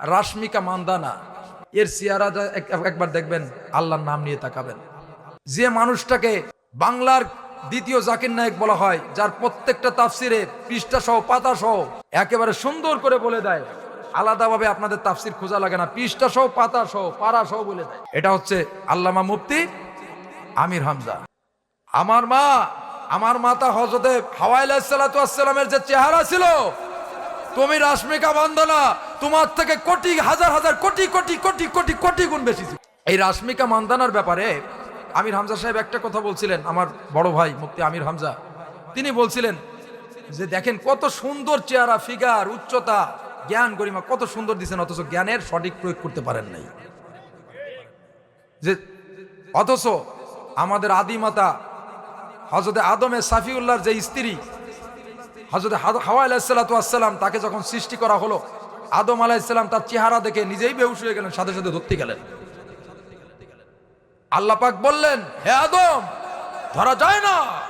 রাশমিকা মান্দানা। এর চেহারা একবার দেখবেন, আল্লাহর নাম নিয়ে তাকাবেন। যে মানুষটাকে বাংলার দ্বিতীয় জাকির নায়ক বলা হয়, যার প্রত্যেকটা তাফসিরে পৃষ্ঠা সহ, পাতা সহ একেবারে সুন্দর করে বলে দেয়, আলাদাভাবে আপনাদের তাফসির খোঁজা লাগে না, পৃষ্ঠা সহ, পাতা সহ পাড়া সহ বলে দেয়। এটা হচ্ছে আল্লামা মুফতি আমির হামজা। আমার মা, আমার মাতা হজরতে হাওয়াইলামের যে চেহারা ছিল, তুমি রাশ্মিকা বন্দনা তোমার থেকে কোটি, হাজার হাজার, কোটি কোটি কোটি কোটি কোটি গুণ বেশি ছিল। এই রাশ্মিকা মান্দানার ব্যাপারে আমির হামজা সাহেব একটা কথা বলছিলেন, আমার বড় ভাই মুক্তি আমির হামজা তিনি বলছিলেন যে, দেখেন কত সুন্দর চেহারা ফিগার উচ্চতা, জ্ঞান গরিমা, কত সুন্দর দিচ্ছেন অথচ জ্ঞানের সঠিক প্রয়োগ করতে পারেন নাই যে, অথচ আমাদের আদিমাতা হজরতে আদমের সাফিউল্লাহর যে স্ত্রী হজরত হাওয়া আলাহিসাল্লাম তাকে যখন সৃষ্টি করা হলো আদম আলাহিসাল্লাম তার চেহারা দেখে নিজেই বেহুশ হয়ে গেলেন, সাথে সাথে ধরতে গেলেন। আল্লাহ পাক বললেন, হে আদম, ধরা যায় না।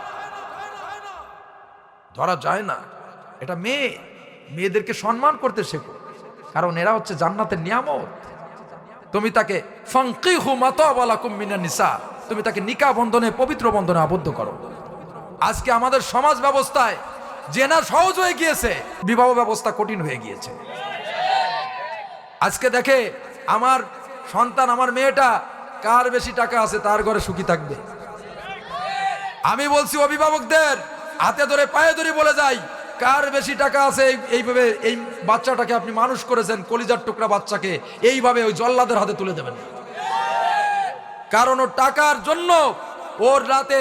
ধরা যায় না। এটা মেয়ে। মেয়েদেরকে সম্মান করতে শেখো। কারণ এরা হচ্ছে জান্নাতের নিয়ামত। তুমি তাকে ফাঙ্কিহু মাতাওয়ালাকুম মিনান নিসা। তুমি তাকে নিকা বন্ধনে, পবিত্র বন্ধনে আবদ্ধ করো। আজকে আমাদের সমাজ ব্যবস্থায় জেনা সহজ হয়ে গিয়েছে, বিবাহ ব্যবস্থা কঠিন হয়ে গিয়েছে। আজকে দেখে আমার সন্তান, আমার মেয়েটা কার বেশি টাকা আছে তার ঘরে সুখী থাকবে? আমি বলছি, অভিভাবকদের হাতে ধরে, পায়ে ধরে বলে যাই, কার বেশি টাকা আছে এইভাবে এই বাচ্চাটাকে আপনি মানুষ করেছেন, কলিজার টুকরা বাচ্চাকে, এইভাবে ওই জল্লাদের হাতে তুলে দেবেন। কারণ ওর টাকার জন্য ওর রাতে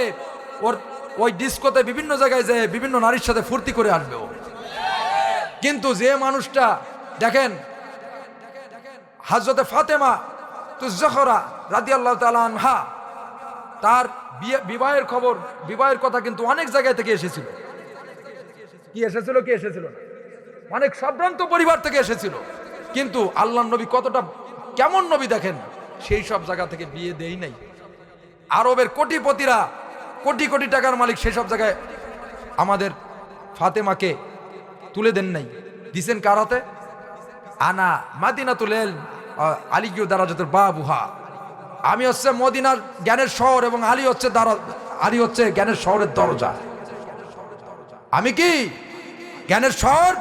ওর, ওই ডিস্কোতে বিভিন্ন জায়গায় যে বিভিন্ন নারীর সাথে ফুর্তি করে আসবে ও। কিন্তু যে মানুষটা, দেখেন হাজরতে ফাতেমা তুজহরা রাদি আল্লাহ আনহা, তার বিবাহের খবর, বিবাহের কথা কিন্তু অনেক জায়গায় থেকে এসেছিল। কি এসেছিল কি এসেছিল অনেক সম্ভ্রান্ত পরিবার থেকে এসেছিল। কিন্তু আল্লাহ নবী কতটা কেমন নবী দেখেন, সেই সব জায়গা থেকে বিয়ে দেই নাই। আরবের কোটিপতিরা কোটি কোটি টাকার মালিক, সেই সব জায়গায় আমাদের ফাতেমাকে তুলে দেন নাই। দিছেন কার হাতে? আনা মাদিনা তুলেন আলিগিউ দারাজতের বাবুহা। আমি হচ্ছে মদিনার জ্ঞানের শহর এবং আলী হচ্ছে দারা আলী হচ্ছে জ্ঞানের শহরের দরজা। আমি কি? জ্ঞানের শহর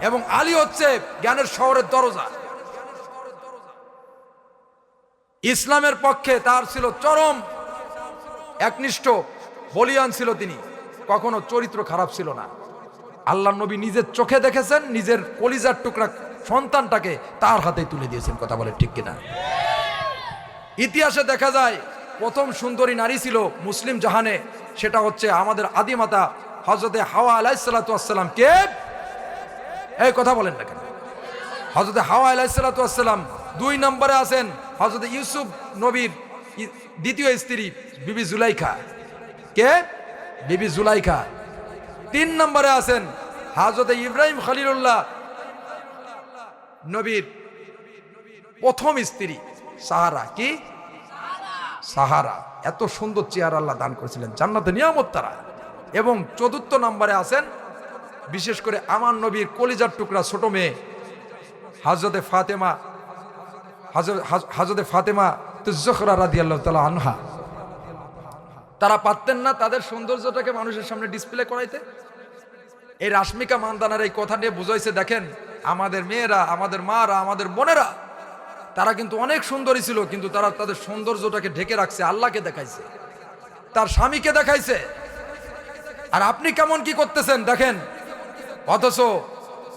এবং আলী হচ্ছে জ্ঞানের শহরের দরজা। ইসলামের পক্ষে তার ছিল চরম একনিষ্ঠ বলিয়ান ছিল তিনি। কখনো চরিত্র খারাপ ছিল না। আল্লাহ নবী নিজের চোখে দেখেছেন, নিজের কলিজার টুকরা সন্তানটাকে তার হাতে তুলে দিয়েছেন, কথা বলে ঠিক কিনা? ইতিহাসে দেখা যায়, প্রথম সুন্দরী নারী ছিল মুসলিম জাহানে, সেটা হচ্ছে আমাদের আদিমাতা হজরতে হাওয়া আলাইসালাম কে? এই কথা বলেন না কেন? হজরতে হাওয়া আলাইসালাম দুই নম্বরে আছেন হজরতে ইউসুফ নবীর দ্বিতীয় স্ত্রী, বিবি জুলাইখা। কে? বিবি জুলাইখা। তিন নম্বরে আছেন হজরতে ইব্রাহিম খলিলুল্লাহ নবীর প্রথম স্ত্রী সাহারা। কি? সাহারা। এত সুন্দর চেয়ার আল্লাহ দান করেছিলেন। জান্নাতে নিয়ামত তারা। এবং চতুর্থ নম্বরে আছেন, বিশেষ করে আমার নবীর কলিজার টুকরা ছোট মেয়ে, হাজরতে ফাতেমা হাজরতে ফাতেমা তুজখরা রাদি আল্লাহ তালা আনহা। তারা পারতেন না তাদের সৌন্দর্যটাকে মানুষের সামনে ডিসপ্লে করাইতে। এই রাশ্মিকা মান্দানার এই কথা নিয়ে বুঝাইছে, দেখেন আমাদের মেয়েরা, আমাদের মারা, আমাদের বোনেরা, তারা কিন্তু অনেক সুন্দরী ছিল, কিন্তু তারা তাদের সৌন্দর্যটাকে ঢেকে রাখছে, আল্লাহকে দেখাইছে, তার স্বামীকে দেখাইছে। আর আপনি কেমন কি করতেছেন, দেখেন, অথচ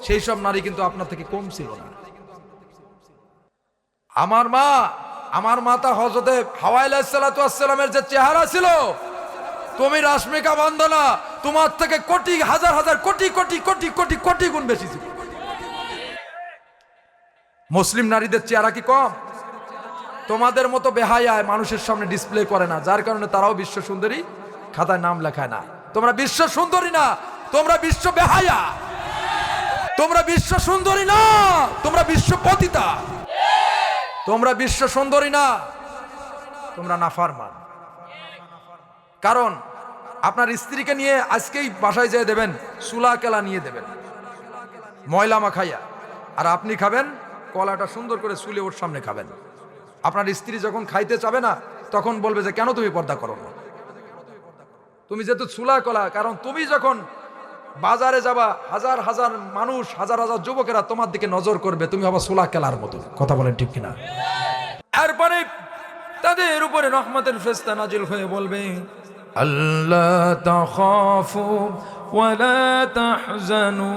সেই সব নারী কিন্তু আপনার থেকে কম ছিল না। আমার মা, আমার মাতা হজরতে হাওয়াইলামের যে চেহারা ছিল, তুমি রাশ্মিকা বন্দনা, তোমার থেকে কোটি, হাজার হাজার কোটি কোটি কোটি কোটি কোটি গুণ বেশি ছিল। মুসলিম নারীদের চেহারা কি কম? তোমাদের মতো বেহায়ায় মানুষের সামনে ডিসপ্লে করে না, যার কারণে তারাও বিশ্ব সুন্দরী খাতায় নাম লেখায় না। তোমরা বিশ্ব সুন্দরী না, তোমরা বিশ্ব বেহায়া। তোমরা বিশ্ব সুন্দরী না, তোমরা বিশ্ব পতিতা। তোমরা বিশ্ব সুন্দরী না, তোমরা নাফারমান। কারণ আপনার স্ত্রীকে নিয়ে আজকেই বাসায় যেয়ে দেবেন সুলা কেলা নিয়ে দেবেন, ময়লা মাখাইয়া। আর আপনি খাবেন কলাটা সুন্দর করে চুলে ওর সামনে খাবেন। আপনার স্ত্রী যখন খাইতে চাবে না, তখন বলবে যে, কেন তুমি পর্দা করো না? তুমি যেহেতু চুলা কলা, কারণ তুমি যখন বাজারে যাবা, হাজার হাজার মানুষ, হাজার হাজার যুবকেরা তোমার দিকে নজর করবে, তুমি হবা চুলা কেলার মতো। কথা বলেন ঠিক কিনা? এরপরে তাদের উপরে রহমতের ফেস্তা নাজিল হয়ে বলবে আল্লাহ তাখাফু ওয়ালা তাহজানু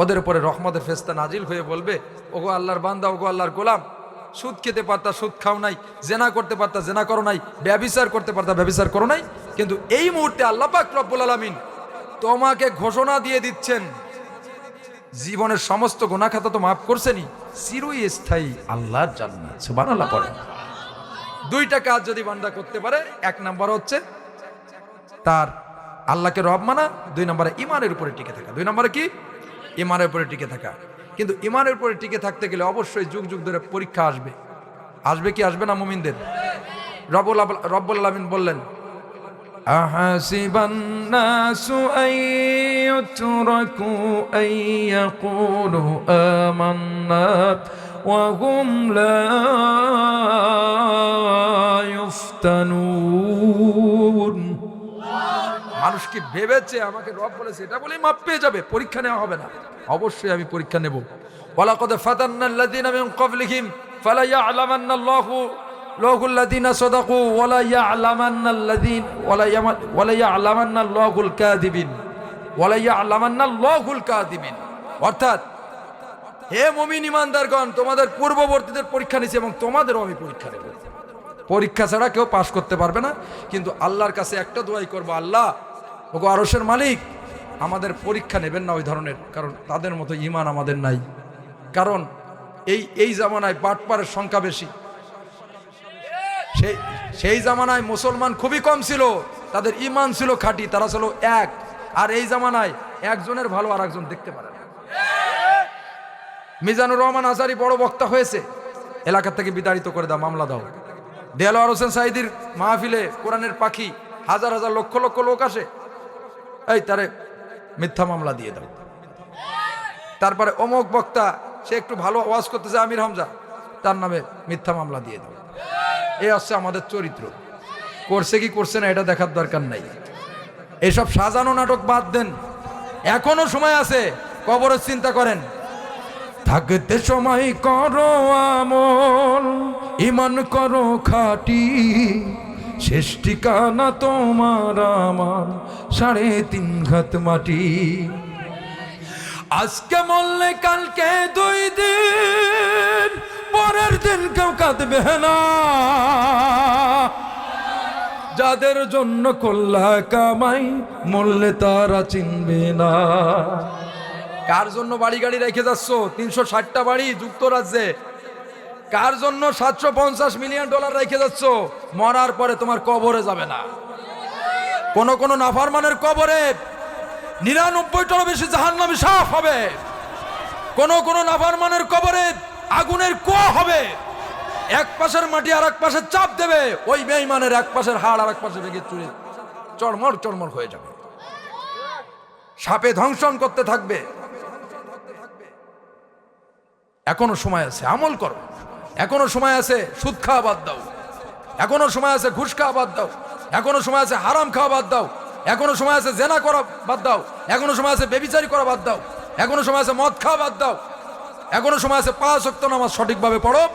ওদের উপরে রহমতের ফেস্তা নাজিল হয়ে বলবে, ওগো আল্লাহর বান্দা, ওগো আল্লাহর গোলাম, সুদ খেতে পারতা, সুদ খাও নাই, জেনা করতে পারতা, জেনা করো নাই, ব্যবিচার করতে পারতা, ব্যবিচার করো নাই, কিন্তু এই মুহূর্তে আল্লাহ পাক রব্বুল আলামিন তোমাকে ঘোষণা দিয়ে দিচ্ছেন, জীবনের সমস্ত গুনাখাতা তো মাফ করছেনই চিরই স্থায়ী আল্লাহর জান্নাত, সুবহানাল্লাহ পড়ে। দুইটা কাজ যদি বান্দা করতে পারে, এক নাম্বার হচ্ছে তার আল্লাহকে রব মানা দুই নম্বরে ইমানের উপরে টিকে থাকা দুই নম্বরে কি ইমানের উপরে টিকে থাকা কিন্তু ইমানের উপরে টিকে থাকতে গেলে অবশ্যই যুগ যুগ ধরে পরীক্ষা আসবে আসবে কি আসবে না মুমিনদের রব্বুল আব- রব্বুল আলামিন বললেন أحسب الناس أن يتركوا أن يقولوا آمنا وهم لا يفتنون মানুষ কি ভেবেছে আমাকে রব বলেছে? এটা বলেই মাপ পেয়ে যাবে, পরীক্ষা নেওয়া হবে না। অবশ্যই আমি পরীক্ষা নেব। ওয়ালাকাদ ফাতান্না আল্লাযীনা মিন ক্বাবলিহিম, ফালা ইয়ালামান্না আল্লাহু লাহুল লাযীনা সাদাকু, ওয়ালা ইয়ামা, ওয়ালা ইয়ালামান্না আল্লাহুল কাযিবিন, ওয়ালা ইয়ালামান্না আল্লাহুল কাযিবিন। অর্থাৎ, হে মুমিন ইমানদারগণ তোমাদের পূর্ববর্তীদের পরীক্ষা নিয়েছি এবং তোমাদেরও আমি পরীক্ষা নেব। পরীক্ষা ছাড়া কেউ পাশ করতে পারবে না, কিন্তু আল্লাহর কাছে একটা দোয়াই করব, আল্লাহ ওগো আরসের মালিক, আমাদের পরীক্ষা নেবেন না ওই ধরনের, কারণ তাদের মতো ইমান আমাদের নাই। কারণ এই এই জামানায় বাটপারের সংখ্যা বেশি। সেই সেই জামানায় মুসলমান খুবই কম ছিল, তাদের ইমান ছিল খাঁটি, তারা ছিল এক। আর এই জামানায় একজনের ভালো আর একজন দেখতে পারে মিজানুর রহমান আজারি বড় বক্তা হয়েছে, এলাকা থেকে বিতাড়িত করে দাও, মামলা দাও। দেলোয়ার হোসেন সাইদির মাহফিলে কোরআনের পাখি হাজার হাজার লক্ষ লক্ষ লোক আসে এই, তারে মিথ্যা মামলা দিয়ে দাও। তারপরে অমুক বক্তা, সে একটু ভালো আওয়াজ করতে যায় আমির হামজা, তার নামে মিথ্যা মামলা দিয়ে দাও। এই হচ্ছে আমাদের চরিত্র। করছে কি করছে না, এটা দেখার দরকার নাই। এসব সাজানো নাটক বাদ দেন। এখনও সময় আছে, কবরের চিন্তা করেন। থাকতে সময় করো আমল ইমান করো খাটি। শেষ ঠিকানা তোমার আমার, সাড়ে তিন ঘাত মাটি। আজকে মরলে কালকে দুই দিন, পরের দিন কেউ কাঁদবে না। যাদের জন্য কল্লা কামাই, মরলে তারা চিনবে না। কার জন্য বাড়ি গাড়ি রেখে যাচ্ছ? তিনশো ষাটটা বাড়ি যুক্তরাজ্যে। কার জন্য সাতশো পঞ্চাশ মিলিয়ন ডলার রেখে যাচ্ছ? মরার পরে তোমার কবরে যাবে না। কোন কোন নাফারমানের কবরে নিরানব্বইটারও বেশি জাহান্নামী সাফ হবে। কোন কোন নাফারমানের কবরে আগুনের কুয়া হবে। এক পাশের মাটি আর এক পাশে চাপ দেবে। ওই বেইমানের এক পাশের হাড় আর এক পাশে ভেঙে চুরে। চড়মড় চড়মড় হয়ে যাবে। সাপে ধ্বংসন করতে থাকবে। এখনও সময় আছে, আমল করো। এখনও সময় আছে, সুদ খাওয়া বাদ দাও। এখনও সময় আছে ঘুষ খাওয়া বাদ দাও। এখনও সময় আছে হারাম খাওয়া বাদ দাও। এখনও সময় আছে জেনা করা বাদ দাও। এখনও সময় আছে বেবিচারি করা বাদ দাও। এখনও সময় আছে মদ খাওয়া বাদ দাও। এখনও সময় আছে পাঁচ অক্ত নামাজ সঠিকভাবে পড়ো।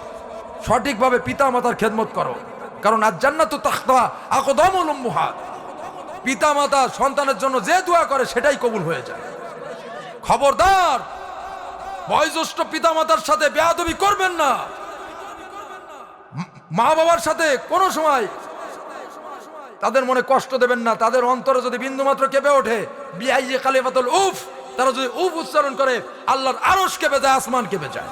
সঠিকভাবে পিতা মাতার খেদমত করো। কারণ আজ জান্নাত তাখতা আকদম লম্বুহাত পিতা মাতা সন্তানের জন্য যে দোয়া করে সেটাই কবুল হয়ে যায়। খবরদার! বয়োজ্যেষ্ঠ পিতা মাতার সাথে বেয়াদবি করবেন না। ম- বাবার সাথে কোনো সময় তাদের মনে কষ্ট দেবেন না, তাদের অন্তরে যদি বিন্দু মাত্র কেঁপে ওঠে উফ, তারা যদি উফ উচ্চারণ করে, আল্লাহর আরশ কেঁপে যায়, আসমান কেঁপে যায়।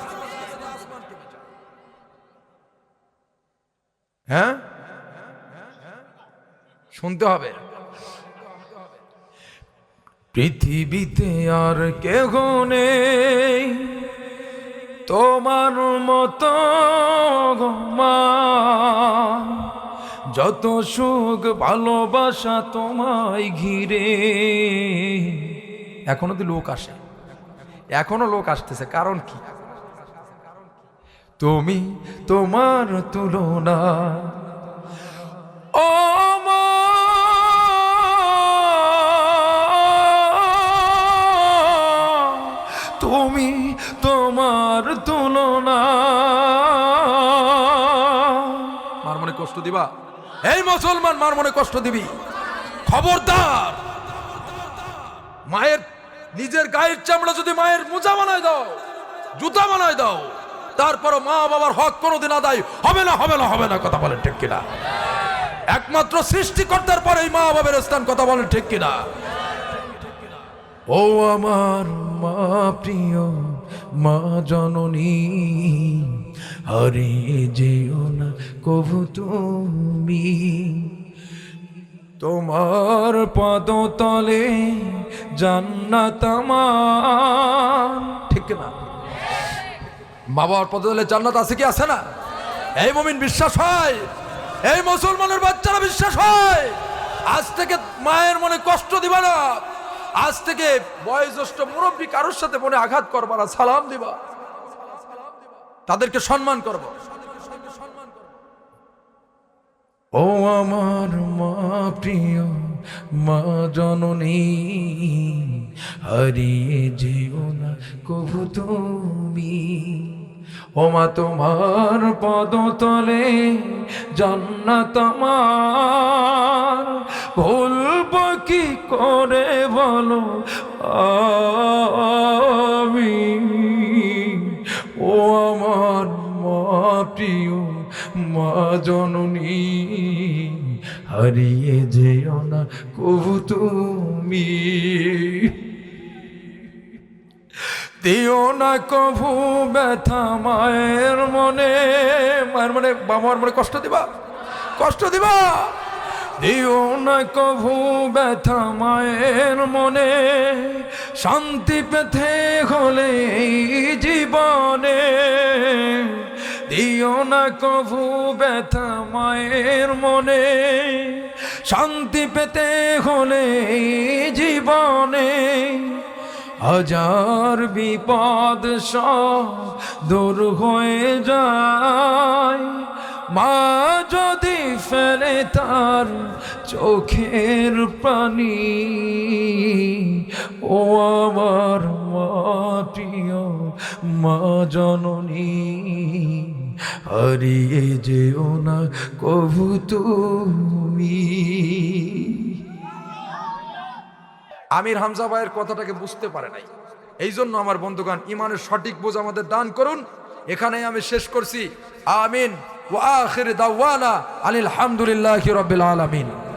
হ্যাঁ? শুনতে হবে। পৃথিবীতে আর কেহ নেই। তোমার মতো যত সুখ ভালোবাসা তোমায় ঘিরে। এখনও তো লোক আসে। এখনও লোক আসতেছে, কারণ কি? তুমি তোমার তুলনা তোমার তুলনা। মার মনে কষ্ট দিবা? এই মুসলমান, মার মনে কষ্ট দিবি। খবরদার। মায়ের, নিজের গায়ের চামড়া যদি মায়ের মোজা বানায় দাও, জুতা বানায় দাও, তারপরও মা বাবার হক কোনোদিন আদায় হবে না হবে না হবে না, কথা বলেন ঠিক কিনা? একমাত্র সৃষ্টিকর্তার পরে এই মা বাবার স্থান, কথা বলেন ঠিক কিনা? ও আমার মা প্রিয়, মা জননী হারিয়ে যেও না কভু তুমি। তোমার পদতলে জান্নাত আমার। ঠিক না? মা বাবার পদতলে জান্নাত আছে কি, আছে না? এই মমিন বিশ্বাস হয়? এই মুসলমানের বাচ্চারা বিশ্বাস হয়? আজ থেকে মায়ের মনে কষ্ট দিবা না। আজ থেকে বয়োজ্যেষ্ঠ মুরব্বী কারোর সাথে মনে আঘাত করবা না, সালাম দিবা। তাদেরকে সম্মান করব। ও আমার মা প্রিয়, মা জননী, হারিয়ে যেও না কভু তুমি। ও মা, তোমার পদতলে জান্নাত আমার। ভুলব কি করে বলো? আমি ও আমার মা মা জননী, হারিয়ে যেও না কবু তুমি। দিও না কভু ব্যথা মায়ের মনে মায়ের মনে, বাবার মনে কষ্ট দিবা কষ্ট দিবা। দিও না কভু ব্যথা মায়ের মনে। শান্তি পেতে হলে জীবনে। দিও না কভু ব্যথা মায়ের মনে। শান্তি পেতে হলে জীবনে। হাজার বিপদ সব দূর হয়ে যায়। মা যদি ফেলে তার চোখের পানি। ও আমার মা প্রিয়, মা জননী, হারিয়ে যেও না কভু তুমি। আমির হামজা ভাইয়ের কথাটাকে বুঝতে পারে নাই। এই জন্য আমার বন্ধুগান ইমানের সঠিক বোঝ আমাদের দান করুন। এখানেই আমি শেষ করছি। আমিন। وآخر دوانا عن الحمد لله رب العالمين.